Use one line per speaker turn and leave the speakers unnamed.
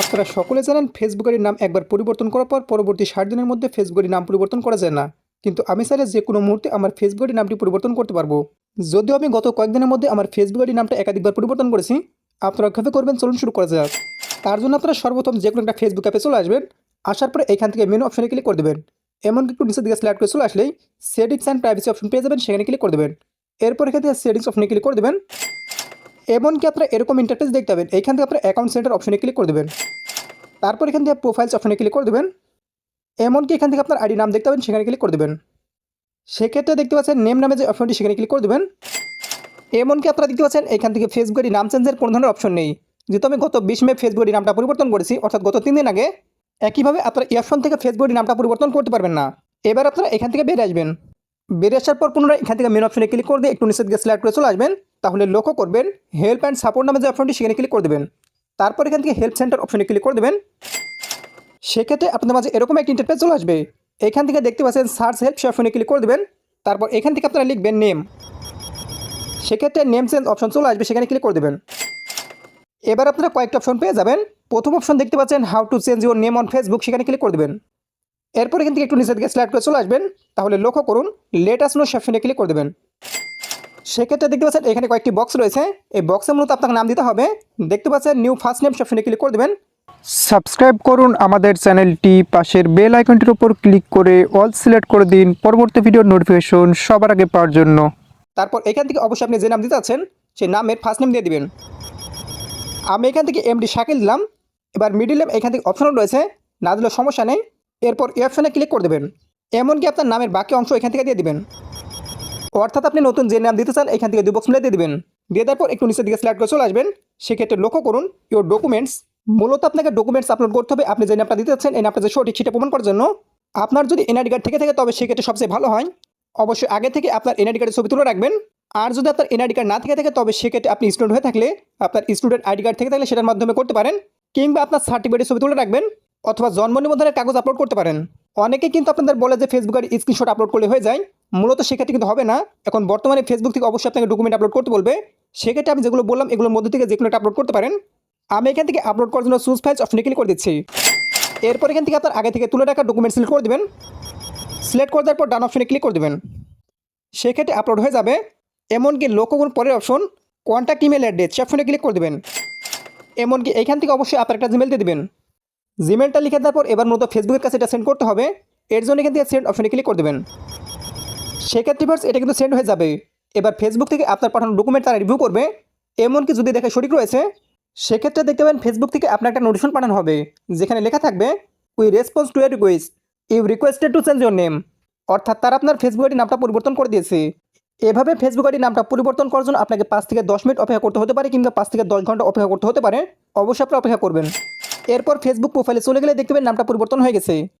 আপনারা সকলে জানেন ফেসবুকের নাম একবার পরিবর্তন করার পর পরবর্তী ষাট দিনের মধ্যে ফেসবুকের নাম পরিবর্তন করা যায় না। কিন্তু আমি চাইলে যে কোনো মুহূর্তে আমার ফেসবুকের নামটি পরিবর্তন করতে পারব। যদিও আমি গত কয়েকদিনের মধ্যে আমার ফেসবুকের নামটা একাধিকবার পরিবর্তন করেছি, আপনারা কীভাবে করবেন, চলুন শুরু করা যাক। তার জন্য আপনারা সর্বপ্রথম যে কোনো একটা ফেসবুক অ্যাপে চলে আসবেন। আসার পরে এখান থেকে মেনু অপশনে ক্লিক করে দেবেন। এমনকি একটু নিচের দিকে স্লাইড করে চলে আসলেই সেটিংস অ্যান্ড প্রাইভেসি অপশন পেয়ে যাবেন, সেখানে ক্লিক করে দেবেন। এরপর এখান থেকে সেটিংস অপশনে ক্লিক করে দেবেন। এমনকি আপনারা এরকম ইন্টারফেস দেখতে পাবেন। এখান থেকে আপনার অ্যাকাউন্ট সেন্টার অপশনে ক্লিক করে দেবেন। তারপর এখান থেকে প্রোফাইলস অপশনে ক্লিক করে দেবেন। এমনকি এখান থেকে আপনার আইডি নাম দেখতে পাবেন, সেখানে ক্লিক করে দেবেন। সেক্ষেত্রে দেখতে পাচ্ছেন নেম নামে যে অপশনটি সেখানে ক্লিক করে দেবেন। এমনকি আপনারা দেখতে পাচ্ছেন এখান থেকে ফেসবুকের নাম চেঞ্জের কোনো ধরনের অপশন নেই। যেহেতু আমি গত বিশ মে ফেসবুক আইডি নামটা পরিবর্তন করেছি, অর্থাৎ গত তিন দিন আগে, একইভাবে আপনারা এই অপশন থেকে ফেসবুকের নামটা পরিবর্তন করতে পারবেন না। এবার আপনারা এখান থেকে বেরিয়ে আসবেন। বেরিয়ে আসার পর পুনরায় এখান থেকে মেন অপশনে ক্লিক করে দিয়ে একটু নিচের দিকে স্লাইড করে চলে আসবেন। তাহলে লক্ষ্য করবেন হেল্প অ্যান্ড সাপোর্ট নামে যে অপশনটি সেখানে ক্লিক করে দেবেন। তারপর এখান থেকে হেল্প সেন্টার অপশনে ক্লিক করে দেবেন। সেক্ষেত্রে আপনাদের মাঝে এরকম একটা ইন্টারফেস চলে আসবে। এখান থেকে দেখতে পাচ্ছেন সার্চ হেল্প সে অপশনে ক্লিক করে দেবেন। তারপর এখান থেকে আপনারা লিখবেন নেম সেক্ষেত্রে নেম চেঞ্জ অপশন চলে আসবে, সেখানে ক্লিক করে দেবেন। এবার আপনারা কয়েকটা অপশন পেয়ে যাবেন। প্রথম অপশন দেখতে পাচ্ছেন how to change your name on Facebook সেখানে ক্লিক করে দেবেন। এরপর এখান থেকে একটু নিচের দিকে স্লাইড করে চলে আসবেন। তাহলে লক্ষ্য করুন লেটাস্ট নো সেকশনে ক্লিক করে দেবেন। সেক্ষেত্রে দেখতে পাচ্ছেন এখানে কয়েকটি বক্স রয়েছে। এই বক্সের মূলত আপনাকে নাম দিতে হবে। দেখতে পাচ্ছেন নিউ ফার্স্ট নেম সেকশনে ক্লিক করে দেবেন।
সাবস্ক্রাইব করুন আমাদের চ্যানেলটি। পাশের বেল আইকনটির উপর ক্লিক করে অল সিলেক্ট করে দিন। পরবর্তী ভিডিওর নোটিফিকেশন সবার আগে পাওয়ার জন্য।
তারপর এখান থেকে অবশ্যই আপনি যে নাম দিতে আছেন সেই নামের ফার্স্ট নেম দিয়ে দিবেন। আমি এখান থেকে এমডি শাকিল দিলাম। এবার মিডিল নেম এখান থেকে অপশন রয়েছে। না দিলেও সমস্যা নেই। এরপর এই অপশানে ক্লিক করে দেবেন। এমনকি আপনার নামের বাকি অংশ এখান থেকে দিয়ে দিবেন। অর্থাৎ আপনি নতুন যে নাম দিতে চান, এখান থেকে দুই বক্স মিলে দিয়ে দিবেন। দিয়ে দেওয়ার পর একটু নিচের দিকে স্লাইড করে চলে আসবেন। সেক্ষেত্রে লক্ষ্য করুন ইউর ডকুমেন্টস মূলত আপনাকে ডকুমেন্টস আপলোড করতে হবে। আপনি যে নামটা দিতে চাচ্ছেন, এই নামটা যে সঠিক সেটা প্রমাণ করার জন্য। আপনার যদি এনআইডি কার্ড থেকে থাকে, তবে সেক্ষেত্রে সবচেয়ে ভালো হয়। অবশ্যই আগে থেকে আপনার এনআইডি কার্ডের ছবি তুলে রাখবেন। আর যদি আপনার এনআইডি কার্ড না থেকে থাকে, তবে সেক্ষেত্রে আপনি স্টুডেন্ট হয়ে থাকলে, আপনার স্টুডেন্ট আইডি কার্ড থেকে থাকলে সেটার মাধ্যমে করতে পারেন। কিংবা আপনার সার্টিফিকেটের ছবি তুলে রাখবেন, অথবা জন্ম নিবন্ধনের কাগজ আপলোড করতে পারেন। অনেকে কিন্তু আপনাদের বলে যে ফেসবুকের স্ক্রিনশট আপলোড করলে হয়ে যায়। মূলত সেক্ষেত্রে কিন্তু হবে না। এখন বর্তমানে ফেসবুক থেকে অবশ্যই আপনাকে ডকুমেন্ট আপলোড করতে বলবে। সেক্ষেত্রে আমি যেগুলো বললাম, এগুলোর মধ্যে থেকে যে কোনো আপলোড করতে পারেন। আমি এখান থেকে আপলোড করার জন্য সুজ ফাইলস অপশনে ক্লিক করে দিচ্ছি। এরপর এখান থেকে আপনার আগে থেকে তুলে রাখা ডকুমেন্ট সিলেক্ট করে দেবেন। সিলেক্ট করে দেওয়ার পর ডান অপশনে ক্লিক করে দেবেন। সেক্ষেত্রে আপলোড হয়ে যাবে। এমনকি লক্ষ্যগুণ পরের অপশন কন্ট্যাক্ট ইমেল অ্যাড্রেস সে অপশনে ক্লিক করে দেবেন। এমনকি এখান থেকে অবশ্যই আপনার একটা জিমেল দিয়ে দেবেন। জিমেলটা লিখে দেওয়ার পর এবার মূলত ফেসবুকের কাছে এটা সেন্ড করতে হবে। এর জন্য এখান থেকে সেন্ড অপশনে ক্লিক করে দেবেন। সেক্ষেত্রে ফার্স এটা কিন্তু সেন্ড হয়ে যাবে। এবার ফেসবুক থেকে আপনার পাঠানো ডকুমেন্ট তারা রিভিউ করবে। এমনকি যদি দেখে সঠিক রয়েছে, সেক্ষেত্রে দেখতে পাবেন ফেসবুক থেকে আপনার একটা নোটিশন পাঠানো হবে, যেখানে লেখা থাকবে we response to a request you requested to change your name অর্থাৎ তারা আপনার ফেসবুক আইডি নামটা পরিবর্তন করে দিয়েছে। এভাবে ফেসবুক আইডি নামটা পরিবর্তন করার জন্য আপনাকে পাঁচ থেকে দশ মিনিট অপেক্ষা করতে হতে পারে, কিংবা পাঁচ থেকে দশ ঘণ্টা অপেক্ষা করতে হতে পারে। অবশ্যই আপনি অপেক্ষা করবেন। এরপর ফেসবুক প্রোফাইলে চলে গেলে দেখতে পাবেন নামটা পরিবর্তন হয়ে গেছে।